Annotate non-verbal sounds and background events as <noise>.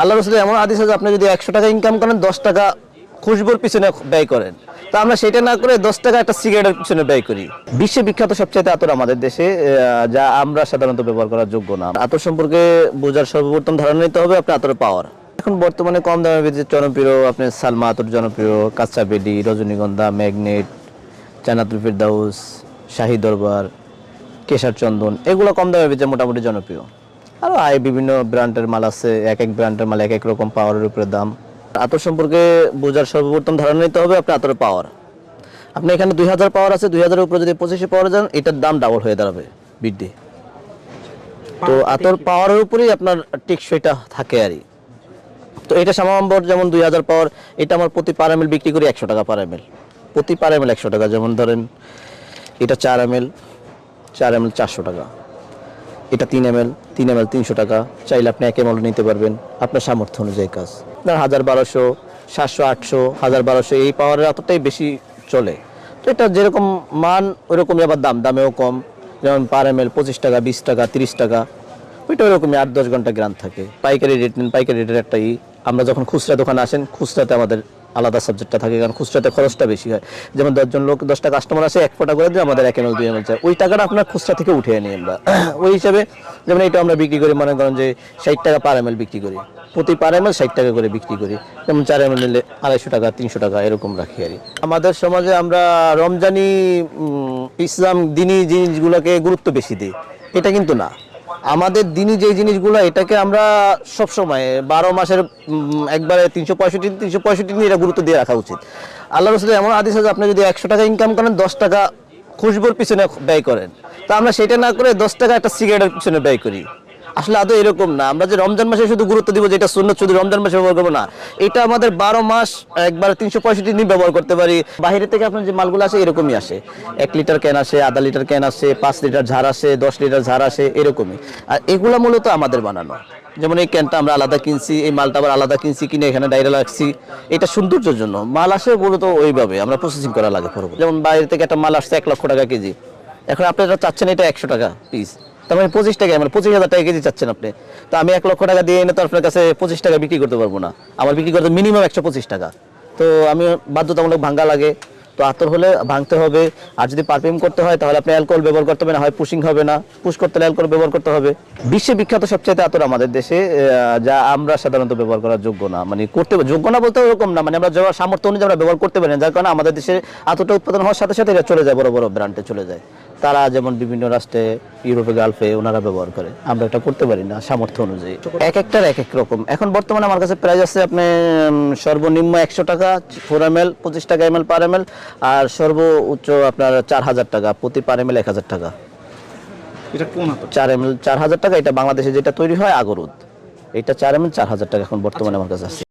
আল্লাহ রসুল এমন আদেশ আছে, আপনি যদি একশো টাকা ইনকাম করেন, দশ টাকা খুশবুর পিছনে ব্যয় করেন। তা আমরা সেটা না করে দশ টাকা একটা সিগারেটের পিছনে ব্যয় করি। বিশ্বে বিখ্যাত সবচাইতে আতর আমাদের দেশে যা আমরা সাধারণত ব্যবহার করার যোগ্য না। আতর সম্পর্কে বোঝার সর্বপ্রথম ধারণা নিতে হবে আপনার আতর পাওয়ার এখন বর্তমানে কম দামের ভিত্তিতে জনপ্রিয় আপনি সালমা আতর জনপ্রিয়, কাঁচা বেডি, রজনীগন্ধা, ম্যাগনেট জানাতুল ফিরদাউস, শাহী দরবার, কেশার চন্দন, এগুলো কম দামের ভিতরে মোটামুটি জনপ্রিয়। আরও আয় বিভিন্ন ব্র্যান্ডের মাল আছে এক এক ব্র্যান্ডের মাল এক এক রকম পাওয়ারের উপরে দাম। আতর সম্পর্কে বোঝার সর্বপ্রথম ধারণা নিতে হবে আপনি আতরের পাওয়ার আপনি এখানে দুই হাজার পাওয়ার আছে দুই হাজারের উপরে যদি পঁচিশে পাওয়ার যান এটার দাম ডাবল হয়ে দাঁড়াবে বৃদ্ধি তো আতর পাওয়ারের উপরেই আপনার টেকসইটা থাকে আর তো এটা সামাম্বর যেমন দুই হাজার পাওয়ার এটা আমার প্রতি পার এমএল বিক্রি করি একশো টাকা পার এমএল প্রতি পার এমএল একশো টাকা যেমন ধরেন এটা চার এমএল চার এমএল চারশো টাকা। এটা তিন এমএল তিন এমএল তিনশো টাকা চাইলে আপনি এক এমএল নিতে পারবেন আপনার সামর্থ্য অনুযায়ী কাজ। ধর হাজার বারোশো, সাতশো, আটশো, হাজার বারোশো এই পাওয়ারের এতটাই বেশি চলে। তো এটা যেরকম মান, ওইরকমই আবার দাম, দামেও কম। যেমন পার এমএল পঁচিশ টাকা, বিশ টাকা, তিরিশ টাকা, ওইটা ওইরকমই আট, দশ ঘণ্টা গ্রাম থাকে। পাইকারি রেট নেন, পাইকারি রেটের একটা ই। আমরা যখন খুচরা দোকানে আসেন, খুচরাতে আমাদের আলাদা সাবজেক্টটা থাকে, কারণ খুচরাতে খরচটা বেশি হয়। যেমন দশজন লোক, দশটা কাস্টমার আসে, এক ফোটা করে দিয়ে, আমাদের এক এমএল দুই এমএল চাই। ওই টাকাটা আপনার খুচরা থেকে উঠে নিই আমরা। <clears throat> ওই হিসাবে যেমন এটা আমরা বিক্রি করি, মনে করেন যে ষাট টাকা পার এমএল বিক্রি করি। প্রতি পার এমএল ষাট টাকা করে বিক্রি করি। যেমন চার এমএল নিলে আড়াইশো টাকা, তিনশো টাকা, এরকম রাখি আর। আমাদের সমাজে আমরা রমজানি ইসলাম দিনী জিনিসগুলোকে গুরুত্ব বেশি দিই। এটা কিন্তু না। আমাদের দিনই যে জিনিসগুলো, এটাকে আমরা সব সময়, বারো মাসের একবারে তিনশো পঁয়ষট্টি তিনশো পঁয়ষট্টি দিন এটা গুরুত্ব দিয়ে রাখা উচিত। আল্লাহ রসুল এমন আদেশ আছে, আপনি যদি একশো টাকা ইনকাম করেন, দশ টাকা খুশবুর পিছনে ব্যয় করেন। তা আমরা সেটা না করে দশ টাকা একটা সিগারেটের পিছনে ব্যয় করি। আসলে আদৌ এরকম না। আমরা যে রমজান মাসে শুধু গুরুত্ব দিব যে এটা শূন্য শুধু রমজান মাসে ব্যবহার করব না। এটা আমাদের বারো মাস একবার তিনশো পঁয়ষট্টি দিন ব্যবহার করতে পারি। বাইরে থেকে আপনার যে মালগুলো আসে, এরকমই আসে। এক লিটার ক্যান আসে, আধা লিটার ক্যান আসে, পাঁচ লিটার ঝাড় আসে, দশ লিটার ঝাড় আসে, এরকমই। আর এগুলো মূলত আমাদের বানানো। যেমন এই ক্যানটা আমরা আলাদা কিনছি, এই মালটা আবার আলাদা কিনছি, কিনে এখানে ডাইরে রাখছি। এটা সৌন্দর্যের জন্য। মাল আসে মূলত ওইভাবে, আমরা প্রসেসিং করা লাগে যেমন বাইরে থেকে একটা মাল আসছে এক লক্ষ টাকা কেজি। এখন আপনারা চাচ্ছেন এটা একশো টাকা পিস তার মানে পঁচিশ টাকা মানে পঁচিশ হাজার টাকা কেজি চাচ্ছেন আপনি। তো আমি এক লক্ষ টাকা দিয়ে এনে তো আপনার কাছে পঁচিশ টাকা বিক্রি করতে পারব না। আমার বিক্রি করতে মিনিমাম একশো পঁচিশ টাকা। তো আমি বাধ্যতামূলক ভাঙ্গা লাগে। তো আতর হলে ভাঙতে হবে। আর যদি পারফিউম করতে হয়, তাহলে আপনি অ্যালকোহল ব্যবহার করতে হবে, না হয় পুশিং হবে না। পুশ করতে হলে অ্যালকোহল ব্যবহার করতে হবে। বিশ্বে বিখ্যাত সবচাইতে আতর আমাদের দেশে যা আমরা সাধারণত ব্যবহার করার যোগ্য না। মানে করতে, যোগ্য না বলতে ওরকম না। মানে আমরা যাওয়ার সামর্থ্য অনুযায়ী আমরা ব্যবহার করতে পারি না। যার কারণে আমাদের দেশে আতরটা উৎপাদন হওয়ার সাথে সাথে এটা চলে যায়, বড় বড় ব্র্যান্ডে চলে যায়। তারা যেমন বিভিন্ন রাষ্ট্রে, ইউরোপে, গালফে ওনারা ব্যবহার করে। আমরা এটা করতে পারি না সামর্থ্য অনুযায়ী। এক একটার এক এক রকম। এখন বর্তমানে আমার কাছে প্রাইস আছে আপনি সর্বনিম্ন একশো টাকা ফোর এম এল পঁচিশ টাকা M L per M L আর সর্বোচ্চ আপনার চার হাজার টাকা প্রতি পার এম এল এক হাজার টাকা। এটা কোন চার এম এল চার হাজার টাকা এটা বাংলাদেশে যেটা তৈরি হয় আগরুদ। এটা চার এম এল চার হাজার টাকা এখন বর্তমানে আমার কাছে আছে।